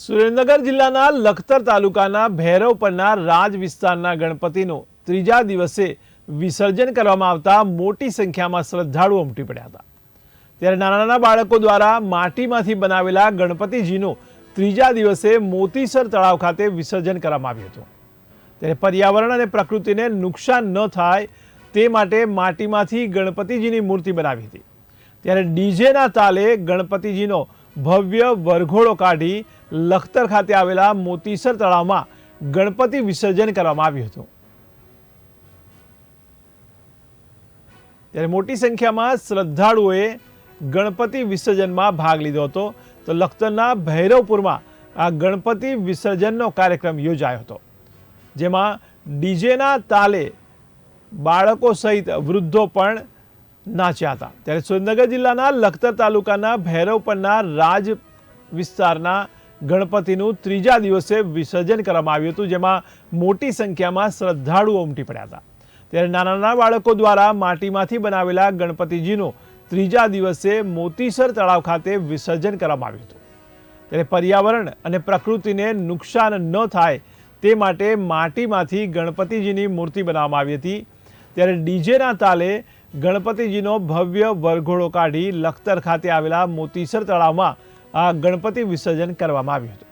સુરેન્દ્રનગર જિલ્લાના લખતર તાલુકાના ભૈરવ પરના રાજ વિસ્તારના ગણપતિનું ત્રીજા દિવસે વિસર્જન કરવામાં આવતા મોટી સંખ્યામાં શ્રદ્ધાળુઓ ઉમટી પડ્યા હતા. ત્યારે નાના નાના બાળકો દ્વારા માટીમાંથી બનાવેલા ગણપતિજીનું ત્રીજા દિવસે મોતીસર તળાવ ખાતે વિસર્જન કરવામાં આવ્યું હતું. ત્યારે પર્યાવરણ અને પ્રકૃતિને નુકસાન ન થાય તે માટે માટીમાંથી ગણપતિજીની મૂર્તિ બનાવી હતી. ત્યારે ડીજેના તાલે ગણપતિજીનો ભવ્ય વરઘોડો કાઢી લખતર ખાતે આવેલા મોતીસર તળાવમાં ગણપતિ વિસર્જન કરવામાં આવ્યું હતું. ત્યારે મોટી સંખ્યામાં શ્રદ્ધાળુઓએ ગણપતિ વિસર્જનમાં ભાગ લીધો હતો. તો લખતરના ભૈરવપુરમાં આ ગણપતિ વિસર્જનનો કાર્યક્રમ યોજાયો હતો. જેમાં ડીજેના તાલે બાળકો સહિત વૃદ્ધો પણ નાચ્યા હતા. ત્યારે સુરેન્દ્રનગર જિલ્લાના લખતર તાલુકાના ભૈરવ પરના રાજ વિસ્તારના ગણપતિનું ત્રીજા દિવસે વિસર્જન કરવામાં આવ્યું હતું, જેમાં મોટી સંખ્યામાં શ્રદ્ધાળુઓ ઉમટી પડ્યા હતા. ત્યારે નાના નાના બાળકો દ્વારા માટીમાંથી બનાવેલા ગણપતિજીનું ત્રીજા દિવસે મોતીસર તળાવ ખાતે વિસર્જન કરવામાં આવ્યું હતું. ત્યારે પર્યાવરણ અને પ્રકૃતિને નુકસાન ન થાય તે માટે માટીમાંથી ગણપતિજીની મૂર્તિ બનાવવામાં આવી હતી. ત્યારે ડીજેના તાલે ગણપતિજીનો ભવ્ય વરઘોડો કાઢી લખતર ખાતે આવેલા મોતીસર તળાવમાં આ ગણપતિ વિસર્જન કરવામાં આવ્યું હતું.